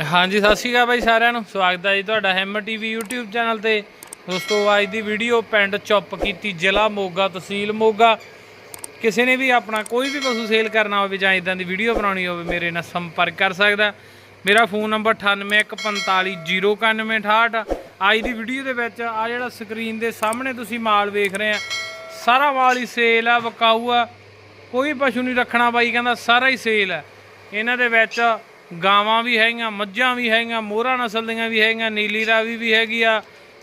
ਹਾਂਜੀ, ਸਤਿ ਸ਼੍ਰੀ ਅਕਾਲ ਬਾਈ ਸਾਰਿਆਂ ਨੂੰ। ਸਵਾਗਤ ਹੈ ਜੀ ਤੁਹਾਡਾ ਹੈਮਰ ਟੀਵੀ YouTube ਚੈਨਲ ਤੇ। ਦੋਸਤੋ, ਅੱਜ ਦੀ ਵੀਡੀਓ ਪਿੰਡ ਚੁੱਪ ਕੀਤੀ ਜ਼ਿਲ੍ਹਾ ਮੋਗਾ, ਤਹਿਸੀਲ ਮੋਗਾ। ਕਿਸੇ ਨੇ ਵੀ ਆਪਣਾ ਕੋਈ ਵੀ ਪਸ਼ੂ ਸੇਲ ਕਰਨਾ ਹੋਵੇ ਜਾਂ ਇਦਾਂ ਦੀ ਵੀਡੀਓ ਬਣਾਉਣੀ ਹੋਵੇ, ਮੇਰੇ ਨਾਲ ਸੰਪਰਕ ਕਰ ਸਕਦਾ। ਮੇਰਾ ਫੋਨ ਨੰਬਰ 9815409168 ਅੱਜ ਦੀ ਵੀਡੀਓ ਦੇ ਵਿੱਚ ਆ ਜਿਹੜਾ ਸਕਰੀਨ ਦੇ ਸਾਹਮਣੇ ਤੁਸੀਂ ਮਾਲ ਵੇਖ ਰਹੇ ਆ, ਸਾਰਾ ਮਾਲ ਹੀ ਸੇਲ ਆ, ਵਿਕਾਊ ਆ। ਕੋਈ ਪਸ਼ੂ ਨਹੀਂ ਰੱਖਣਾ ਬਾਈ, ਕਹਿੰਦਾ ਸਾਰਾ ਹੀ ਸੇਲ ਹੈ ਇਹਨਾਂ ਦੇ ਵਿੱਚ ਗਾਵਾਂ ਵੀ ਹੈਗੀਆਂ ਮੱਝਾਂ ਵੀ ਹੈਗੀਆਂ ਮੋਹਰਾ ਨਸਲ ਦੀਆਂ ਵੀ ਹੈਗੀਆਂ ਨੀਲੀ ਰਾਵੀ ਵੀ ਹੈਗੀ ਆ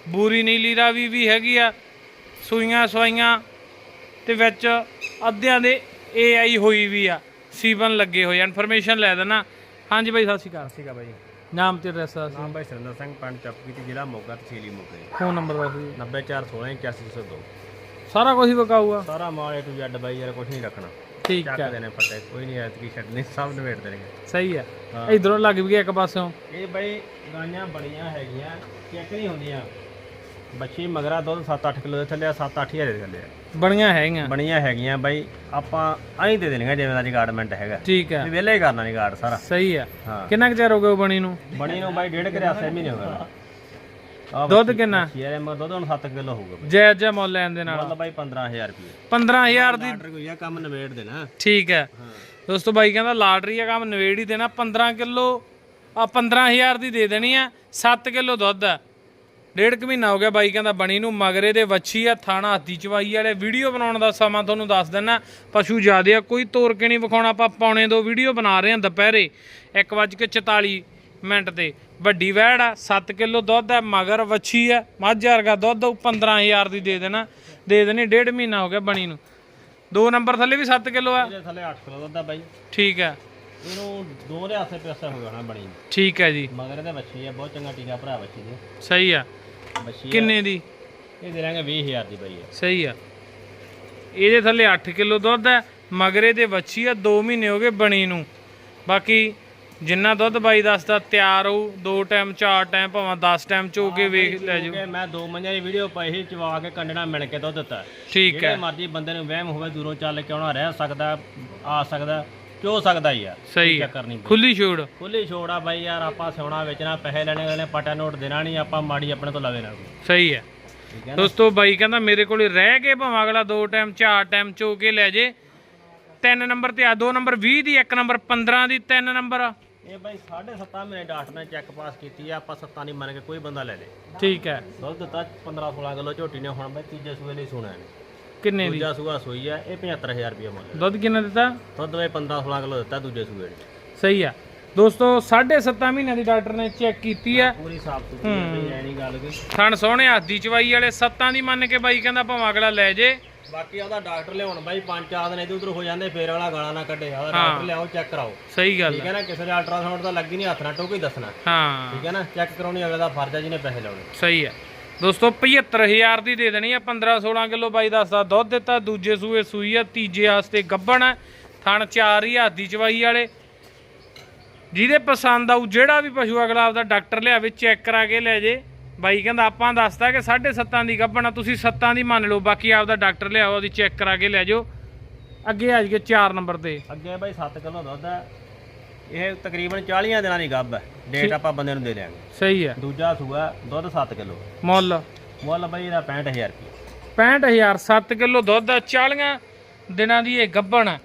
ਬੂਰੀ ਨੀਲੀ ਰਾਵੀ ਵੀ ਹੈਗੀ ਆ ਸੂਈਆਂ ਸਵਾਈਆਂ ਤੇ ਵਿੱਚ ਅੱਧਿਆਂ ਦੇ ਏਆਈ ਹੋਈ ਵੀ ਆ ਸੀਬਨ ਲੱਗੇ ਹੋਏ ਇਨਫੋਰਮੇਸ਼ਨ ਲੈ ਦੇਣਾ। ਹਾਂਜੀ ਬਾਈ ਸਤਿ ਸ਼੍ਰੀ ਅਕਾਲ। ਆ ਬਾਈ। ਨਾਮ ਤੇ ਐਡਰੈਸ ਦੱਸ ਨਾਮ ਬਾਈ ਸੁਰਿੰਦਰ ਸਿੰਘ ਪਿੰਡ ਚੱਪਕੀਤੀ ਜ਼ਿਲ੍ਹਾ ਮੋਗਾ ਤਹਿਸੀਲ ਮੋਗਾ ਫੋਨ ਨੰਬਰ ਦੱਸ ਦਿਓ। 90416 8102 ਸਾਰਾ ਕੁਝ ਹੀ ਵਿਕਾਊ ਆ ਸਾਰਾ ਮਾਲ ਏ ਟੂ ਜ਼ੈਡ ਬਾਈ ਯਾਰ ਕੁਝ ਨਹੀਂ ਰੱਖਣਾ। ਠੀਕ ਹੈ। ਦੇਣੇ ਫੱਟੇ ਕੋਈ ਨਹੀਂ ਐਤਕੀ ਛੱਡਣੀ ਸਭ ਨਿਬੇੜ ਦੇਣਗੇ। ਸਹੀ ਹੈ। ਇਧਰੋਂ ਲੱਗ ਵੀ ਗਿਆ ਇੱਕ ਪਾਸਿਓਂ। ਇਹ ਬਾਈ ਗਾਈਆਂ ਬੜੀਆਂ ਹੈਗੀਆਂ ਚੈੱਕ ਨਹੀਂ ਹੁੰਦੀਆਂ। ਬੱਚੀ ਮਗਰਾ ਦੁੱਧ 7-8 ਕਿਲੋ ਦੇ ਥੱਲੇ ਆ 7-8 ਹਜ਼ਾਰ ਦੇ ਥੱਲੇ ਆ। ਬਣੀਆਂ ਹੈਗੀਆਂ। ਬਣੀਆਂ ਹੈਗੀਆਂ ਬਾਈ ਆਪਾਂ ਐਂ ਦੇ ਦੇਣਗੇ ਜਿਵੇਂ ਦਾ ਰਿਗਾਰਡਮੈਂਟ ਹੈਗਾ। ਠੀਕ ਹੈ। ਵੀ ਵਿਹਲੇ ਹੀ ਕਰਨਾ ਰਿਗਾਰਡ ਸਾਰਾ। ਸਹੀ ਹੈ। ਹਾਂ। ਕਿੰਨਾ ਕੁ ਚਿਰ ਹੋ ਗਿਆ ਉਹ ਬਣੀ ਨੂੰ? ਬਣੀ ਨੂੰ ਬਾਈ ਡੇਢ ਕਰਿਆ ਮਹੀਨੇ ਹੋ ਗਏ। ਦੁੱਧ ਕਿੰਨਾ? ਯਾਰ ਮੈਂ ਦੁੱਧ ਹੁਣ 7 ਕਿਲੋ ਹੋਊਗਾ ਬਾਈ। ਜਾਇਜ਼ ਜਿਹਾ ਮੁੱਲ ਲੈਣ ਦੇ ਨਾਲ। ਮਤਲਬ ਬਾਈ 15000 ਰੁਪਏ 15000 ਦੀ ਆਰਡਰ ਕੋਈ ਆ ਕੰਮ ਨਿਬੇੜ ਦੇਣਾ। ਠੀਕ ਹੈ। ਹਾਂ। ਦੋਸਤੋ ਬਾਈ ਕਹਿੰਦਾ ਲਾਟਰੀ ਆ ਕੰਮ ਨਵੇੜ ਹੀ ਦੇਣਾ। 15 ਕਿਲੋ ਆ 15000 ਦੀ ਦੇ ਦੇਣੀ ਆ। 7 ਕਿਲੋ ਦੁੱਧ। ਆ ਡੇਢ ਕੁ ਮਹੀਨਾ ਹੋ ਗਿਆ ਬਾਈ ਕਹਿੰਦਾ ਬਣੀ ਨੂੰ। ਮਗਰੇ ਦੇ ਵੱਛੀ ਆ ਥਾਣਾ ਹੱਥੀ ਚਵਾਈ ਵਾਲੇ। ਵੀਡੀਓ ਬਣਾਉਣ ਦਾ ਸਮਾਂ ਤੁਹਾਨੂੰ ਦੱਸ ਦਿੰਨਾ। ਪਸ਼ੂ ਜ਼ਿਆਦੇ ਆ ਕੋਈ ਤੋਰ ਕੇ ਨਹੀਂ ਵਿਖਾਉਣਾ। ਆਪਾਂ ਪੌਣੇ ਦੋ ਵੀਡੀਓ ਬਣਾ ਰਹੇ ਆ ਦੁਪਹਿਰੇ। 1:44 ਮਿੰਟ ਤੇ ਵੱਡੀ ਵੈੜ ਆ 7 ਕਿਲੋ ਦੁੱਧ ਆ ਮਗਰ ਵੱਛੀ ਆ। ਮੱਝ ਵਰਗਾ ਦੁੱਧ ਉਹ 15000 ਦੀ ਦੇ ਦੇਣਾ। ਦੇ ਦੇਣੀ ਡੇਢ ਮਹੀਨਾ ਹੋ ਗਿਆ ਬਣੀ ਨੂੰ। ਦੋ ਨੰਬਰ ਥੱਲੇ ਵੀ 7 ਕਿਲੋ ਆ। ਇਹਦੇ ਥੱਲੇ 8 ਕਿਲੋ ਦੁੱਧ ਆ ਬਾਈ। ਠੀਕ ਹੈ ਇਹਨੂੰ ਦੋ ਦੇ ਆਸੇ ਪਾਸੇ ਹੋ ਜਾਣਾ ਬਣੀ। ਠੀਕ ਹੈ ਜੀ। ਮਗਰ ਇਹਦੇ ਬੱਚੀ ਆ ਬਹੁਤ ਚੰਗਾ ਟੀਕਾ ਭਰਾ ਬੱਚੀ ਦੇ। ਸਹੀ ਆ। ਆ, ਕਿੰਨੇ ਦੀ? ਇਹ ਦੇ ਲਾਂਗੇ 20000 ਦੀ ਬਾਈ ਆ ਸਹੀ ਆ। ਇਹਦੇ ਥੱਲੇ 8 ਕਿਲੋ ਦੁੱਧ ਹੈ ਮਗਰੇ ਦੇ ਵੱਛੀ ਆ 2 ਮਹੀਨੇ ਹੋ ਗਏ ਬਣੀ ਨੂੰ। ਬਾਕੀ ਜਿੰਨਾ ਦੁੱਧ ਬਾਈ ਦੱਸਦਾ ਤਿਆਰ ਹੋਊ ਦੋ ਟਾਈਮ ਚਾਰ ਟਾਈਮ ਭਾਵੇਂ 10 ਟਾਈਮ ਚੋ ਕੇ ਵੇਖ ਲੈ ਜਾਓ ਮੈਂ ਦੋ ਮੰਝਾਂ ਦੀ ਵੀਡੀਓ ਪਾਈ ਸੀ ਚਵਾ ਕੇ ਕੰਡਣਾ ਮਿਲ ਕੇ ਦੁੱਧ ਦਿੱਤਾ। ਠੀਕ ਜਿਹੜੇ ਹੈ। ਮਰਜ਼ੀ ਬੰਦੇ ਨੂੰ ਵਹਿਮ ਹੋਵੇ ਦੂਰੋਂ ਚੱਲ ਕੇ ਆਉਣਾ ਰਹਿ ਸਕਦਾ ਆ ਸਕਦਾ ਚੋ ਸਕਦਾ ਹੀ ਆ ਸਹੀ ਆ ਚੱਕਰ ਨਹੀਂ। ਖੁੱਲੀ ਛੋੜ। ਖੁੱਲੀ ਛੋੜਾ ਬਾਈ ਯਾਰ ਆਪਾਂ ਸੋਨਾ ਵੇਚਣਾ ਪੈਸੇ ਲੈਣੇ ਵਾਲੇ ਪਟਾ ਨੋਟ ਦੇਣਾ ਨਹੀਂ ਆਪਾਂ ਮਾੜੀ ਆਪਣੇ ਤੋਂ ਲਵੇ ਨਾ ਸਹੀ ਹੈ। ਦੋਸਤੋ ਬਾਈ ਕਹਿੰਦਾ ਮੇਰੇ ਕੋਲੇ ਰਹਿ ਕੇ ਭਾਵੇਂ ਅਗਲਾ ਦੋ ਟਾਈਮ ਚਾਰ ਟਾਈਮ ਚੋ ਕੇ ਲੈ ਜੇ। ਤਿੰਨ ਨੰਬਰ ਤੇ ਆ ਦੋ ਨੰਬਰ 20 ਦੀ ਇੱਕ ਨੰਬਰ 15 ਦੀ ਤਿੰਨ ਨੰਬਰ ਇਹ ਬਾਈ 7.5 ਮਹੀਨੇ ਡਾਕਟਰ ਨੇ ਚੈੱਕ ਪਾਸ ਕੀਤੀ ਆ ਆਪਾਂ ਸੱਤਾਂ ਨਹੀਂ ਮੰਨ ਕੇ ਕੋਈ ਬੰਦਾ ਲੈ ਲੇ। ਠੀਕ ਹੈ। ਦੁੱਧ ਦਿੱਤਾ 15 16 ਕਿਲੋ ਝੋਟੀ ਨੇ ਹੁਣ ਬਾਈ ਤੀਜੇ ਸੂਏ ਲਈ ਸੁਣਾ ਨੇ ਕਿੰਨੇ ਦੀ? ਦੂਜਾ ਸੂਆ ਸੋਈ ਆ ਇਹ 75000 ਰੁਪਏ ਮੁੱਲ ਦੁੱਧ ਕਿੰਨਾ ਦਿੱਤਾ? ਦੁੱਧ ਬਾਈ 15 16 ਕਿਲੋ ਦਿੱਤਾ ਦੂਜੇ ਸੂਏ ਨੇ। ਸਹੀ ਆ। ਦੋਸਤੋ 7.5 ਮਹੀਨਿਆਂ ਦੀ ਡਾਕਟਰ ਨੇ ਚੈੱਕ ਕੀਤੀ ਆ। ਪੂਰੀ ਸਾਫ਼ ਸੁਥਰੀ ਐ ਨਹੀਂ ਗੱਲ ਕੋਈ। ਥਣ ਸੋਹਣੇ ਹੱਥ ਦੀ ਚਵਾਈ ਵਾਲੇ ਸੱਤਾਂ ਦੀ ਮੰਨ ਕੇ ਬਾਈ ਕਹਿੰਦਾ ਭਾਵੇਂ ਅਗਲਾ ਲੈ ਜੇ। ਬਾਕੀ ਉਹਦਾ ਡਾਕਟਰ ਲਿਆਉਣ ਬਾਈ ਪੰਜ ਚਾਰ ਦਿਨ ਇਧਰ ਉਧਰ ਹੋ ਜਾਂਦੇ ਫੇਰ ਵਾਲਾ ਗਾਲਾਂ ਨਾ ਕੱਢੇ ਉਹਦਾ ਡਾਕਟਰ ਲਿਆਓ ਚੈੱਕ ਕਰਾਓ। ਸਹੀ ਗੱਲ ਠੀਕ। ਹੈ ਨਾ ਕਿਸੇ ਦੇ ਅਲਟਰਾਸਾਊਂਡ ਤਾਂ ਲੱਗੀ ਨਹੀਂ ਹੱਥ ਨਾਲ ਟੋਕ ਹੀ ਦੱਸਣਾ। ਹਾਂ। ਠੀਕ ਹੈ ਨਾ ਚੈੱਕ ਕਰਾਉਣੀ ਅਗਲੇ ਦਾ ਫਰਜ਼ ਹੈ ਜਿਹਨੇ ਪੈਸੇ ਲਾਉਣੇ। ਸਹੀ ਆ। ਦੋਸਤੋ 75000 ਦੀ ਦੇ ਦੇਣੀ ਆ 15 16 ਕਿਲੋ ਬਾਈ ਦੱਸਦਾ ਦੁੱਧ ਦਿੱਤਾ ਦੂਜੇ ਸੂਏ ਸੂਈ ਆ ਤੀਜੇ ਵਾਸਤੇ ਗੱਬਣ ਆ ਥਣ ਚਾਰ ਹੀ ਹੱਥ ਦੀ ਚਵਾਈ ਵਾਲੇ। ਜਿਹਦੇ ਪਸੰਦ ਆਊ ਜਿਹੜਾ ਵੀ ਪਸ਼ੂ ਅਗਲਾ ਆਪਦਾ ਡਾਕਟਰ ਲਿਆਵੇ ਚੈੱਕ ਕਰਾ ਕੇ ਲੈ ਜੇ। ਬਾਈ ਕਹਿੰਦਾ ਆਪਾਂ ਦੱਸਦਾ ਕਿ 7.5 ਦੀ ਗੱਬਣ ਆ ਤੁਸੀਂ 7 ਦੀ ਮੰਨ ਲਓ ਬਾਕੀ ਆਪਦਾ ਡਾਕਟਰ ਲਿਆਓ ਉਹਦੀ ਚੈੱਕ ਕਰਾ ਕੇ ਲੈ ਜਾਓ। ਅੱਗੇ ਆ ਜਾਈਏ 4 ਨੰਬਰ ਤੇ। ਅੱਗੇ ਬਾਈ 7 ਕਿਲੋ ਦੁੱਧ ਹੈ ਇਹ ਤਕਰੀਬਨ 40 ਦਿਨਾਂ ਦੀ ਗੱਭ ਹੈ ਡੇਟ ਆਪਾਂ ਬੰਦੇ ਨੂੰ ਦੇ ਦਿਆਂਗੇ। ਸਹੀ ਆ। ਦੂਜਾ ਸੂਆ ਦੁੱਧ 7 ਕਿਲੋ। ਮੁੱਲ? ਮੁੱਲ ਬਾਈ ਇਹਦਾ 65000 ਰੁਪਏ 65000 7 ਕਿਲੋ ਦੁੱਧ ਆ। 40 ਦਿਨਾਂ ਦੀ ਇਹ ਗੱਬਣ ਆ।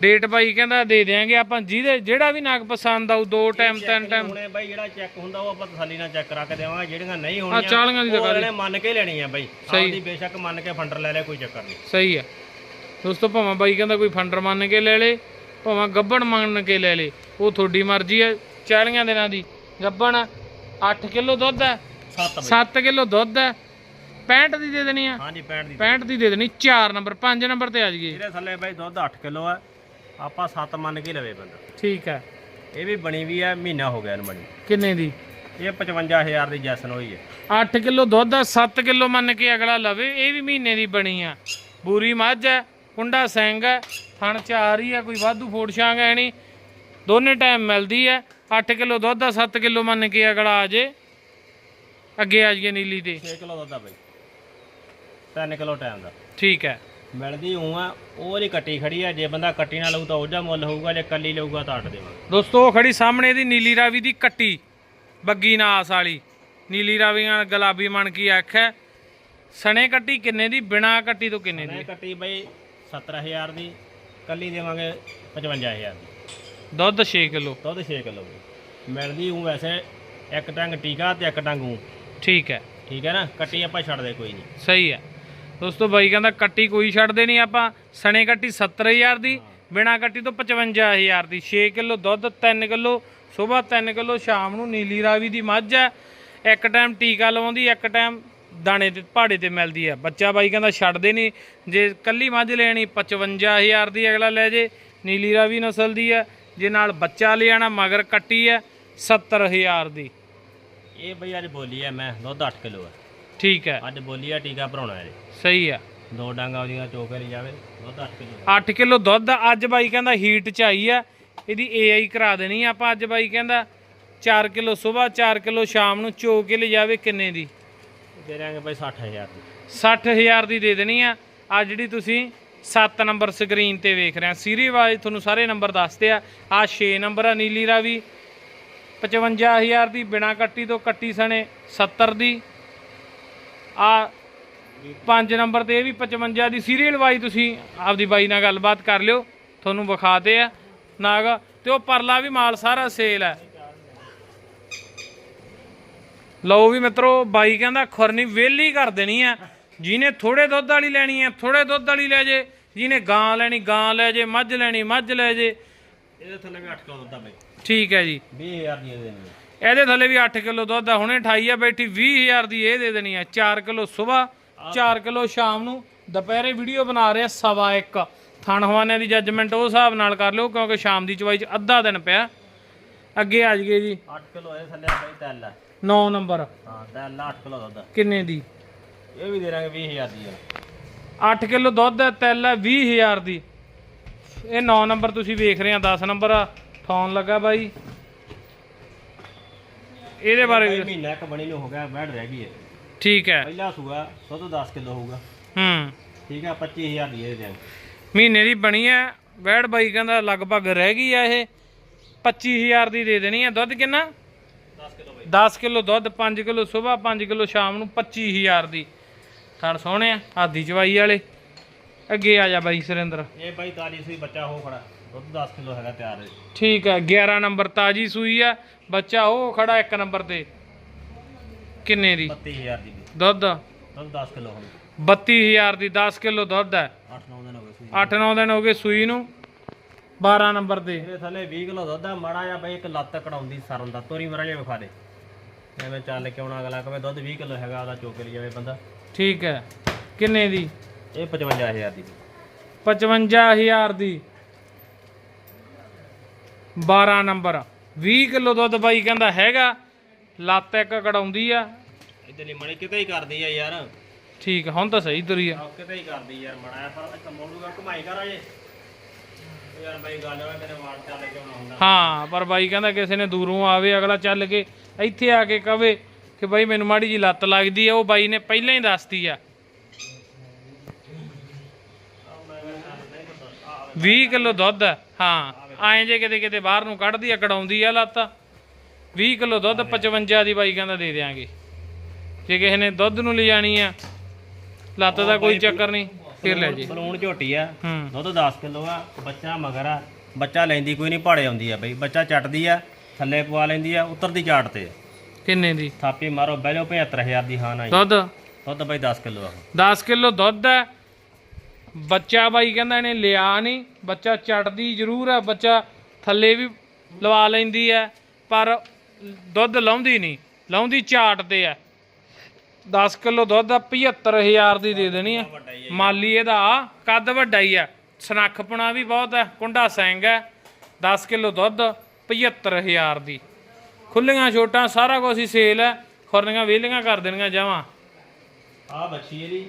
ਡੇਟ ਬਾਈ ਕਹਿੰਦਾ ਦੇ ਦੇਾਂਗੇ ਆਪਾਂ ਜਿਹਦੇ ਜਿਹੜਾ ਵੀ ਨਾਗ ਪਸੰਦ ਆਊ ਦੋ ਟਾਈਮ ਤਿੰਨ ਟਾਈਮ ਹੁਣੇ ਬਾਈ ਜਿਹੜਾ ਚੈੱਕ ਹੁੰਦਾ ਉਹ ਆਪਾਂ ਤਸੱਲੀ ਨਾਲ ਚੈੱਕ ਕਰਾ ਕੇ ਦੇਵਾਂਗੇ ਜਿਹੜੀਆਂ ਨਹੀਂ ਆ ਹੋਣੀਆਂ 40 ਦੀ ਉਹ ਤਾਂ ਅਗਲੇ ਨੇ ਮੰਨ ਕੇ ਲੈਣੀ ਆ ਬਾਈ। ਸਹੀ। ਆਪਦੀ ਬੇਸ਼ੱਕ ਮੰਨ ਕੇ ਫੰਡਰ ਲੈ ਲੈ ਕੋਈ ਚੱਕਰ ਨਹੀਂ। ਸਹੀ ਆ। ਦੋਸਤੋ ਭਾਵੇਂ ਬਾਈ ਕਹਿੰਦਾ ਕੋਈ ਫੰਡਰ ਮੰਨ ਕੇ ਲੈ ਲੇ ਭਾਵੇਂ ਗੱਬਣ ਮੰਨ ਕੇ ਲੈ ਲੇ ਉਹ ਤੁਹਾਡੀ ਮਰਜ਼ੀ ਆ 40 ਦਿਨਾਂ ਦੀ। ਗੱਬਣ 8 ਕਿਲੋ ਦੁੱਧ ਹੈ 7 ਬਾਈ। 7 ਕਿਲੋ ਦੁੱਧ ਹੈ 65 ਦੀ ਦੇ ਦੇਣੀ ਆ। ਹਾਂਜੀ 65 ਦੀ 65 ਦੀ ਦੇ ਦੇਣੀ 4 ਨੰਬਰ 5 ਨੰਬਰ ਤੇ ਆ ਜਾਈਏ। ਇਹਦੇ ਥੱਲੇ ਬਾਈ ਦੁੱਧ 8 ਕਿਲੋ ਆ ਆਪਾਂ 7 ਮੰਨ ਕੇ ਲਵੇ ਬੰਦਾ। ਠੀਕ ਹੈ। ਇਹ ਵੀ ਬਣੀ ਵੀ ਆ ਮਹੀਨਾ ਹੋ ਗਿਆ ਇਹਨੂੰ ਬਣੀ। ਕਿੰਨੇ ਦੀ? ਇਹ 55000 ਦੀ ਜੈਸਨ ਹੋਈ ਹੈ। 8 ਕਿਲੋ ਦੁੱਧ ਆ 7 ਕਿਲੋ ਮੰਨ ਕੇ ਅਗਲਾ ਲਵੇ ਇਹ ਵੀ ਮਹੀਨੇ ਦੀ ਬਣੀ ਆ। ਬੂਰੀ ਮੱਝ ਹੈ ਕੁੰਡਾ ਸਿੰਘ ਹੈ ਥਣ ਚਾਰ ਹੀ ਆ ਕੋਈ ਵਾਧੂ ਫੋੜ ਛਾਂਗ ਹੈ ਨਹੀਂ। ਦੋਨੇ ਟਾਈਮ ਮਿਲਦੀ ਹੈ 8 ਕਿਲੋ ਦੁੱਧ ਆ 7 ਕਿਲੋ ਮੰਨ ਕੇ ਅਗਲਾ ਆ ਜੇ। ਅੱਗੇ ਆ ਜਾਈਏ ਨੀਲੀ ਤੇ। 6 ਕਿਲੋ ਦੁੱਧ ਆ ਬਾਈ। 3 ਕਿਲੋ ਟਾਈਮ ਦਾ। ਠੀਕ ਹੈ। ਮਿਲਦੀ ਹੂੰ ਆ ਉਹ ਜਿਹੜੀ ਕੱਟੀ ਖੜੀ ਆ ਜੇ ਬੰਦਾ ਕੱਟੀ ਨਾਲ ਲਊ ਤਾਂ ਉਹਦਾ ਮੁੱਲ ਹੋਊਗਾ ਜੇ ਕੱਲੀ ਲਊਗਾ ਤਾਂ ਅੱਟ ਦੇਵਾਂਗੇ। ਦੋਸਤੋ ਉਹ ਖੜੀ ਸਾਹਮਣੇ ਦੀ ਨੀਲੀ ਰਾਵੀ ਦੀ ਕੱਟੀ ਬੱਗੀ ਨਾਸ ਵਾਲੀ। ਨੀਲੀ ਰਾਵੀ ਨਾਲ ਗੁਲਾਬੀ ਮਣ ਕੀ ਅੱਖ ਹੈ ਸਣੇ ਕੱਟੀ ਕਿੰਨੇ ਦੀ ਬਿਨਾ ਕੱਟੀ ਤੋਂ ਕਿੰਨੇ ਦੀ? ਕੱਟੀ ਬਈ 17000 ਦੀ ਕੱਲੀ ਦੇਵਾਂਗੇ 55000 ਦੀ। ਦੁੱਧ 6 ਕਿਲੋ। ਦੁੱਧ 6 ਕਿਲੋ ਮਿਲਦੀ ਹੂੰ ਵੈਸੇ ਇੱਕ ਟੰਗ ਟੀਕਾ ਤੇ ਇੱਕ ਟੰਗ ਹੂੰ। ਠੀਕ ਹੈ। ਠੀਕ ਹੈ ਨਾ? ਕੱਟੀ ਆਪਾਂ ਛੱਡਦੇ ਕੋਈ ਨਹੀਂ। ਸਹੀ ਹੈ। ਦੋਸਤੋ ਬਾਈ ਕਹਿੰਦਾ ਕੱਟੀ ਕੋਈ ਛੱਡਦੇ ਨਹੀਂ ਆਪਾਂ, ਸਣੇ ਕੱਟੀ 70000 ਦੀ, ਬਿਨਾ ਕੱਟੀ ਤੋਂ 55000 ਦੀ। 6 ਕਿਲੋ ਦੁੱਧ 3 ਕਿਲੋ ਸਵੇਰ 3 ਕਿਲੋ ਸ਼ਾਮ ਨੂੰ ਨੀਲੀ ਰਾਵੀ ਦੀ ਮੱਝ ਹੈ। ਇੱਕ ਟਾਈਮ ਟੀਕਾ ਲਵਾਉਂਦੀ, ਇੱਕ ਟਾਈਮ ਦਾਣੇ ਤੇ ਪਹਾੜੇ ਤੇ ਮਿਲਦੀ ਹੈ। ਬੱਚਾ ਬਾਈ ਕਹਿੰਦਾ ਛੱਡਦੇ ਨਹੀਂ, ਜੇ ਕੱਲੀ ਮੱਝ ਲੈਣੀ 55000 ਦੀ ਅਗਲਾ ਲੈ ਜੇ, ਨੀਲੀ ਰਾਵੀ ਨਸਲ ਦੀ ਹੈ। ਜੇ ਨਾਲ ਬੱਚਾ ਲਿਆਣਾ ਮਗਰ ਕੱਟੀ ਹੈ 70000 ਦੀ। ਇਹ ਬਈ ਅੱਜ ਬੋਲੀ ਹੈ ਮੈਂ, ਦੁੱਧ 8 ਕਿਲੋ ਹੈ। ਠੀਕ ਹੈ। ਅੱਜ ਬੋਲੀ ਆ ਟੀਕਾ ਭਰਾਉਣਾ ਹੈ। ਸਹੀ ਹੈ। ਦੋ ਡਾਂਗਾ ਉਹਦੀਆਂ ਚੋਕੇ ਲਈ ਜਾਵੇ ਦੁੱਧ 8 ਕਿਲੋ। 8 ਕਿਲੋ ਦੁੱਧ ਆ। ਅੱਜ ਬਾਈ ਕਹਿੰਦਾ ਹੀਟ ਚ ਆਈ ਆ। ਇਹਦੀ ਏਆਈ ਕਰਾ ਦੇਣੀ ਆ। ਆਪਾਂ ਅੱਜ ਬਾਈ ਕਹਿੰਦਾ 4 ਕਿਲੋ ਸਵੇਰ 4 ਕਿਲੋ ਸ਼ਾਮ ਨੂੰ ਚੋ ਕੇ ਲੈ ਜਾਵੇ ਕਿੰਨੇ ਦੀ? ਦੇ ਰਾਂਗੇ ਬਈ 60000 ਦੀ। 60000 ਦੀ ਦੇ ਦੇਣੀ ਆ। ਆ ਜਿਹੜੀ ਤੁਸੀਂ 7 ਨੰਬਰ ਸਕਰੀਨ ਤੇ ਵੇਖ ਰਹੇ ਆ। ਸੀਰੀ ਵਾਈਜ਼ ਤੁਹਾਨੂੰ ਸਾਰੇ ਨੰਬਰ ਦੱਸਦੇ ਆ। ਆ 6 ਨੰਬਰ ਆ ਨੀਲੀ ਰਾਵੀ। 55000 ਦੀ ਬਿਨਾ ਕੱਟੀ ਤੋਂ ਕੱਟੀ ਸਣੇ 70 ਦੀ। ਆ 5 ਨੰਬਰ ਤੇ ਇਹ ਵੀ 55 ਦੀ ਸੀਰੀਅਲ ਵਾਈ ਤੁਸੀਂ ਆਪਦੀ ਬਾਈ ਨਾਲ ਗੱਲਬਾਤ ਕਰ ਲਿਓ, ਤੁਹਾਨੂੰ ਵਿਖਾਤੇ ਆ ਨਾਗ, ਤੇ ਉਹ ਪਰਲਾ ਵੀ ਮਾਲ ਸਾਰਾ ਸੇਲ ਹੈ ਲਓ ਵੀ ਮਿੱਤਰੋ, ਬਾਈ ਕਹਿੰਦਾ ਖੁਰਨੀ ਵੇਲੀ ਕਰ ਦੇਣੀ ਆ, ਜਿਹਨੇ ਥੋੜੇ ਦੁੱਧ ਵਾਲੀ ਲੈਣੀ ਆ ਥੋੜੇ ਦੁੱਧ ਵਾਲੀ ਲੈ ਜੇ, ਜਿਹਨੇ ਗਾਂ ਲੈਣੀ, ਗਾਂ ਲੈ ਜੇ, ਮੱਝ ਲੈਣੀ, ਮੱਝ ਲੈ ਜੇ। ਇਹਦੇ ਥੱਲੇ ਵੀ 8 ਕਿਲੋ ਦੁੱਧ ਆ ਬਈ। ਠੀਕ ਹੈ ਜੀ। 20000 ਦੀ ਦੇ ਦੇਣੀ ਇਹਦੇ ਥੱਲੇ ਵੀ 8 ਕਿਲੋ ਦੁੱਧ ਆ। ਹੁਣੇ 28 ਆ ਬੈਠੀ 20000 ਦੀ ਇਹ ਦੇ ਦੇਣੀ ਆ। 4 ਕਿਲੋ ਸਵੇਰ 4 ਕਿਲੋ ਸ਼ਾਮ ਨੂੰ। ਦੁਪਹਿਰੇ ਵੀਡੀਓ ਬਣਾ ਰਿਹਾ ਸਵਾ 1 ਥਣ ਹਵਾਨੇ ਦੀ ਜੱਜਮੈਂਟ ਉਹ ਹਿਸਾਬ ਨਾਲ ਕਰ ਲਿਓ ਕਿਉਂਕਿ ਸ਼ਾਮ ਦੀ ਚਵਾਈ ਚ ਅੱਧਾ ਦਿਨ ਪਿਆ। ਅੱਗੇ ਆ ਜਗੇ ਜੀ। 8 ਕਿਲੋ ਇਹਦੇ ਥੱਲੇ ਆ ਬਈ ਤੈਲ ਆ। 9 ਨੰਬਰ। ਹਾਂ ਤੈਲ ਆ 8 ਕਿਲੋ ਦੁੱਧ। ਕਿੰਨੇ ਦੀ? ਇਹ ਵੀ ਦੇ ਰਾਂਗੇ 20000 ਦੀ ਆ। 8 ਕਿਲੋ ਦੁੱਧ ਹੈ ਤਿਲ ਹੈ 20000 ਦੀ। ਇਹ 9 ਨੰਬਰ ਤੁਸੀਂ ਵੇਖ ਰਹੇ ਆ 10 ਨੰਬਰ ਆ। ਫੋਨ ਲੱਗਾ ਬਾਈ। ਇਹਦੇ ਬਾਰੇ ਵੀ- ਮਹੀਨਾ ਇੱਕ ਬਣੀ ਨੂੰ ਹੋ ਗਿਆ ਬੈਠ ਰਹਿ ਗਈ ਹੈ ਠੀਕ ਹੈ। ਪਹਿਲਾ ਸੂਆ ਦੁੱਧ 10 ਕਿਲੋ ਹੋਊਗਾ। ਹੂੰ। ਠੀਕ ਆ 25000 ਦੀ ਇਹ ਦੇ ਦਿਆਂਗੇ ਮਹੀਨੇ ਦੀ ਬਣੀ ਹੈ। ਵੈੜ ਬਾਈ ਕਹਿੰਦਾ ਲਗਭਗ ਰਹਿ ਗਈ ਆ ਇਹ। 25000 ਦੀ ਦੇ ਦੇਣੀ ਹੈ ਦੁੱਧ ਕਿੰਨਾ? 10 ਕਿਲੋ ਬਈ। 10 ਕਿਲੋ ਦੁੱਧ 5 ਕਿਲੋ ਸਵੇਰ 5 ਕਿਲੋ ਸ਼ਾਮ ਨੂੰ 25000 ਦੀ। ਥੜ ਸੋਹਣੇ ਆ ਆਦੀ ਚਵਾਈ ਵਾਲੇ। ਅੱਗੇ ਆ ਜਾ ਬਾਈ ਸੁਰਿੰਦਰ। ਇਹ ਬਾਈ ਤਾਲੀ ਸੂਈ ਬੱਚਾ ਹੋ ਖੜਾ। ਦੁੱਧ 10 ਕਿਲੋ ਹੈਗਾ ਤਿਆਰ ਹੈ। ਠੀਕ ਹੈ 11 ਨੰਬਰ ਤਾਜੀ ਸੂਈ ਆ। ਬੱਚਾ ਉਹ ਖੜਾ ਇੱਕ ਨੰਬਰ ਤੇ। ਕਿੰਨੇ ਦੀ? 32000 ਦੀ। ਦੁੱਧ? ਦੁੱਧ 10 ਕਿਲੋ ਹੁਣ। 32000 ਦੀ 10 ਕਿਲੋ ਦੁੱਧ ਹੈ। 8-9 ਦਿਨ ਹੋ ਗਏ ਸੂਈ 8-9 ਦਿਨ ਹੋ ਗਏ ਸੂਈ ਨੂੰ। 12 ਨੰਬਰ ਤੇ। ਇਹਦੇ ਥੱਲੇ 20 ਕਿਲੋ ਦੁੱਧ ਆ। ਮਾੜਾ ਜਿਹਾ ਬਈ ਇੱਕ ਲੱਤ ਕਢਾਉਂਦੀ ਸਰਨ ਦਾ। ਤੋਰੀ ਮਰਾ ਜਿਹਾ ਵਿਖਾ ਦੇ। ਐਵੇਂ ਚੱਲ ਕੇ ਆਉਣਾ ਅਗਲਾ ਕਵੇ ਦੁੱਧ 20 ਕਿਲੋ ਹੈਗਾ ਉਹਦਾ ਚੋਕੇ ਲਈ ਜਾਵੇ ਬੰਦਾ। ਠੀਕ ਹੈ। ਕਿੰਨੇ ਦੀ? ਇਹ 55000 ਦੀ। 55000 ਦੀ। 12 ਨੰਬਰ। 20 ਕਿਲੋ ਦੁੱਧ ਬਾਈ ਕਹਿੰਦਾ ਹੈਗਾ। ਲੱਤ ਇੱਕ ਕੜਾਉਂਦੀ ਆ। ਇਧਰ ਲਈ ਮਣੀ ਕਿਤੇ ਹੀ ਕਰਦੀ ਆ ਯਾਰ। ਠੀਕ ਹੁਣ ਤਾਂ ਸਹੀ ਤੁਰੀ ਆ। ਆਹ ਕਿਤੇ ਹੀ ਕਰਦੀ ਯਾਰ ਮੜਾ ਜਿਹਾ ਪਰ ਇੱਕ ਮੋੜੂਗਾ ਘੁਮਾਈ ਕਰ ਅਜੇ। ਯਾਰ ਬਾਈ ਗੱਲ ਹੋਵੇ ਤੇਰੇ ਵਾਲ ਚੱਲ ਕੇ ਆਉਣਾ ਹੁੰਦਾ। ਹਾਂ ਪਰ ਬਾਈ ਕਹਿੰਦਾ ਕਿਸੇ ਨੇ ਦੂਰੋਂ ਆਵੇ ਅਗਲਾ ਚੱਲ ਕੇ ਇੱਥੇ ਆ ਕੇ ਕਵੇ ਕਿ ਬਾਈ ਮੈਨੂੰ ਮਾੜੀ ਜੀ ਲੱਤ ਲੱਗਦੀ ਆ ਉਹ ਬਾਈ ਨੇ ਪਹਿਲਾਂ ਹੀ ਦੱਸਤੀ ਆ। 20 ਕਿਲੋ ਦੁੱਧ ਆ। ਹਾਂ ਐਂ ਜੇ ਕਿਤੇ ਕਿਤੇ ਬਾਹਰ ਨੂੰ ਕੱਢਦੀ ਆ ਕਢਾਉਂਦੀ ਆ ਲੱਤ। 20 ਕਿਲੋ ਦੁੱਧ 55 ਦੀ ਬਾਈ ਕਹਿੰਦਾ ਦੇ ਦਿਆਂਗੇ। ਜੇ ਕਿਸੇ ਨੇ ਦੁੱਧ ਨੂੰ ਲਿਜਾਣੀ ਆ ਲੱਤ ਦਾ ਕੋਈ ਚੱਕਰ ਨਹੀਂ ਫਿਰ ਲੈ ਜੇ। ਬਲੂਣ ਝੋਟੀ ਆ। ਹੂੰ। ਦੁੱਧ 10 ਕਿਲੋ ਆ ਬੱਚਾ ਮਗਰ ਆ। ਬੱਚਾ ਲੈਂਦੀ ਕੋਈ ਨਹੀਂ ਭਾੜੇ ਆਉਂਦੀ ਆ ਬਈ। ਬੱਚਾ ਚੱਟਦੀ ਆ ਥੱਲੇ ਪਵਾ ਲੈਂਦੀ ਆ ਉੱਤਰਦੀ ਝਾੜ ਤੇ। ਕਿੰਨੇ ਦੀ? ਥਾਪੀ ਮਾਰੋ ਬਹਿ ਜਾਓ 75000 ਦੀ ਹਾਂ ਨਾ ਦੁੱਧ? ਦੁੱਧ ਬਈ 10 ਕਿਲੋ ਆ। 10 ਕਿਲੋ ਦੁੱਧ ਹੈ ਬੱਚਾ ਬਾਈ ਕਹਿੰਦਾ ਇਹਨੇ ਲਿਆ ਨਹੀਂ, ਬੱਚਾ ਚੜਦੀ ਜ਼ਰੂਰ ਹੈ ਬੱਚਾ ਥੱਲੇ ਵੀ ਲਵਾ ਲੈਂਦੀ ਹੈ ਪਰ ਦੁੱਧ ਲਾਉਂਦੀ ਨਹੀਂ, ਲਾਉਂਦੀ ਝਾਟ ਤੇ ਹੈ 10 ਕਿਲੋ ਦੁੱਧ ਆ 75000 ਦੀ ਦੇ ਦੇਣੀ ਹੈ ਵੱਡਾ ਹੀ ਮਾਲੀ ਇਹਦਾ ਕੱਦ ਵੱਡਾ ਹੀ ਹੈ ਸਨੱਖਪਣਾ ਵੀ ਬਹੁਤ ਹੈ ਕੁੰਡਾ ਸੈਂਗ ਹੈ 10 ਕਿਲੋ ਦੁੱਧ 75000 ਦੀ। ਖੁੱਲੀਆਂ ਛੋਟਾਂ, ਸਾਰਾ ਕੁਝ ਹੀ ਸੇਲ ਹੈ ਖੁਰਨੀਆਂ ਵੇਲੀਆਂ ਕਰ ਦੇਣੀਆਂ ਜਾਵਾਂ ਆ ਬੱਚੀ ਇਹਦੀ।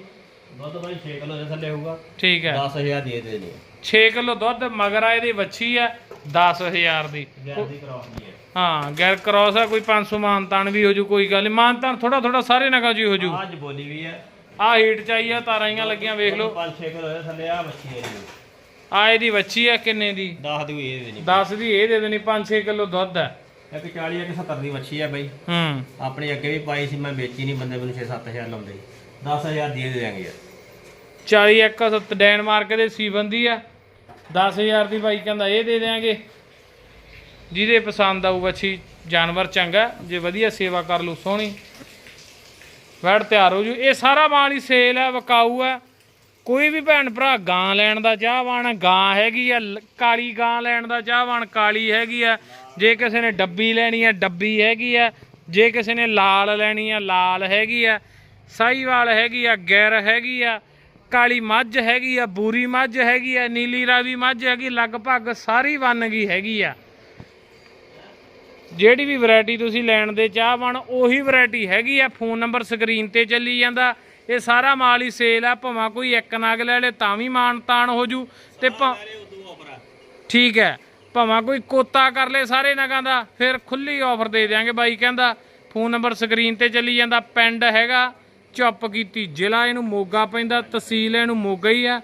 ਦੁੱਧ ਬਈ 6 ਕਿਲੋ ਦੇ ਥੱਲੇ ਹੋਊਗਾ। ਠੀਕ ਹੈ। 10000 ਦੀ ਦੇ ਦੇਣੀ 6 ਕਿਲੋ ਦੁੱਧ ਮਗਰ ਆ ਇਹਦੀ ਵੱਛੀ ਆ 10000 ਦੀ। ਗੈਰ ਦੀ ਕਰਾਉ ਦੀ ਹੈ। ਹਾਂ ਗੈਰ ਕ੍ਰੋਸ ਆ ਕੋਈ 500 ਮਾਨਤਾਨ ਵੀ ਹੋ ਜੂ ਕੋਈ ਗੱਲ ਨਹੀਂ ਮਾਨਤਾਨ ਥੋੜਾ ਥੋੜਾ ਸਾਰੇ ਨਗਾ ਜੀ ਹੋ ਜੂ। ਅੱਜ ਬੋਲੀ ਵੀ ਹੈ। ਆ ਹੀਟ ਚਾਹੀਏ ਤਾਰਾਂ ਹੀ ਲੱਗੀਆਂ ਵੇਖ ਲਓ। 5-6 ਕਿਲੋ ਦੇ ਥੱਲੇ ਆ ਮੱਛੀ ਹੈ ਜੀ। ਆ ਇਹਦੀ ਵੱਛੀ ਆ ਕਿੰਨੇ ਦੀ? 10 ਦੀ ਹੋਈ ਇਹਦੇ ਨਹੀਂ 10 ਦੀ ਇਹ ਦੇ ਦੇਣੀ 5-6 ਕਿਲੋ ਦੁੱਧ ਹੈ ਇੱਕ 40 ਇੱਕ 70 ਦੀ ਮੱਛੀ ਹੈ ਬਈ। ਹੂੰ। ਆਪਣੀ ਅੱਗੇ ਵੀ ਪਾਈ ਸੀ ਮੈਂ ਵੇਚੀ ਨਹੀਂ ਬੰਦੇ ਮੈਨੂੰ 6-7000 ਲਾਉਂਦੇ। 10000 ਦੀ ਦੇ ਦਿਆਂਗੇ ਯਾਰ। 40 ਇੱਕ ਡੈਨਮਾਰਕ ਦੇ ਸੀਵਨ ਦੀ ਆ। 10000 ਦੀ ਬਾਈ ਕਹਿੰਦਾ ਇਹ ਦੇ ਦੇਾਂਗੇ ਜਿਹਦੇ ਪਸੰਦ ਆਊ ਵੱਛੀ ਜਾਨਵਰ ਚੰਗਾ, ਜੇ ਵਧੀਆ ਸੇਵਾ ਕਰ ਲੂ ਸੋਹਣੀ। ਵੜ ਤਿਆਰ ਹੋ ਜੂ। ਇਹ ਸਾਰਾ ਮਾਲ ਹੀ ਸੇਲ ਹੈ ਵਕਾਊ ਹੈ ਕੋਈ ਵੀ ਭੈਣ ਭਰਾ ਗਾਂ ਲੈਣ ਦਾ ਚਾਹਵਾਨ ਗਾਂ ਹੈਗੀ ਆ, ਲ- ਕਾਲੀ ਗਾਂ ਲੈਣ ਦਾ ਚਾਹਵਾਨ, ਕਾਲੀ ਹੈਗੀ ਆ। ਜੇ ਕਿਸੇ ਨੇ ਡੱਬੀ ਲੈਣੀ ਆ, ਡੱਬੀ ਹੈਗੀ ਆ। ਜੇ ਕਿਸੇ ਨੇ ਲਾਲ ਲੈਣੀ ਆ, ਲਾਲ ਹੈਗੀ ਆ। ਸਾਈਵਾਲ ਹੈਗੀ ਆ, ਗੈਰ ਹੈਗੀ ਆ, ਕਾਲੀ ਮੱਝ ਹੈਗੀ ਆ, ਬੂਰੀ ਮੱਝ ਹੈਗੀ ਆ, ਨੀਲੀ ਰਾਵੀ ਮੱਝ ਹੈਗੀ, ਲਗਭਗ ਸਾਰੀ ਵੰਨਗੀ ਹੈਗੀ ਆ। ਜਿਹੜੀ ਵੀ ਵੈਰਾਈਟੀ ਤੁਸੀਂ ਲੈਣ ਦੇ ਚਾਹਵਾਨ, ਉਹੀ ਵੈਰਾਈਟੀ ਹੈਗੀ ਆ। ਫੋਨ ਨੰਬਰ ਸਕਰੀਨ ਤੇ ਚੱਲੀ ਜਾਂਦਾ। ਇਹ ਸਾਰਾ ਮਾਲ ਹੀ ਸੇਲ ਆ, ਭਾਵੇਂ ਕੋਈ ਇੱਕ ਨਗ ਲੈ ਲੇ, ਤਾਂ ਵੀ ਮਾਨ ਤਾਨ ਹੋ ਜੂ। ਤੇ ਭਾ- ਠੀਕ ਹੈ। ਭਾਵੇਂ ਕੋਈ ਕੋਤਾ ਕਰ ਲੇ ਸਾਰੇ ਨਗਾਂ ਦਾ, ਫਿਰ ਖੁੱਲੀ ਆਫਰ ਦੇ ਦਿਆਂਗੇ ਬਾਈ ਕਹਿੰਦਾ। ਫੋਨ ਨੰਬਰ ਸਕਰੀਨ ਤੇ ਚੱਲੀ ਜਾਂਦਾ, ਪਿੰਡ ਹੈਗਾ। ਚੁੱਪ ਕੀਤੀ। ਜ਼ਿਲ੍ਹਾ ਇਹਨੂੰ ਮੋਗਾ ਪੈਂਦਾ, ਤਹਿਸੀਲ ਇਹਨੂੰ ਮੋਗਾ ਹੀ ਆ।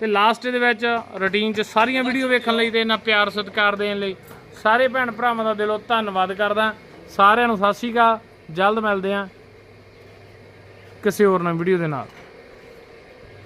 ਤੇ ਲਾਸਟ ਦੇ ਵਿੱਚ ਰੁਟੀਨ 'ਚ ਸਾਰੀਆਂ ਵੀਡੀਓ ਵੇਖਣ ਲਈ ਤੇ ਇਹਨਾਂ ਪਿਆਰ ਸਤਿਕਾਰ ਦੇਣ ਲਈ। ਸਾਰੇ ਭੈਣ ਭਰਾਵਾਂ ਦਾ ਦਿਲੋਂ ਧੰਨਵਾਦ ਕਰਦਾ। ਸਾਰਿਆਂ ਨੂੰ ਸਤਿ ਸ਼੍ਰੀ ਅਕਾਲ। ਜਲਦ ਮਿਲਦੇ ਆਂ ਕਿਸੇ ਹੋਰ ਨਵੀਂ ਵੀਡੀਓ ਦੇ ਨਾਲ।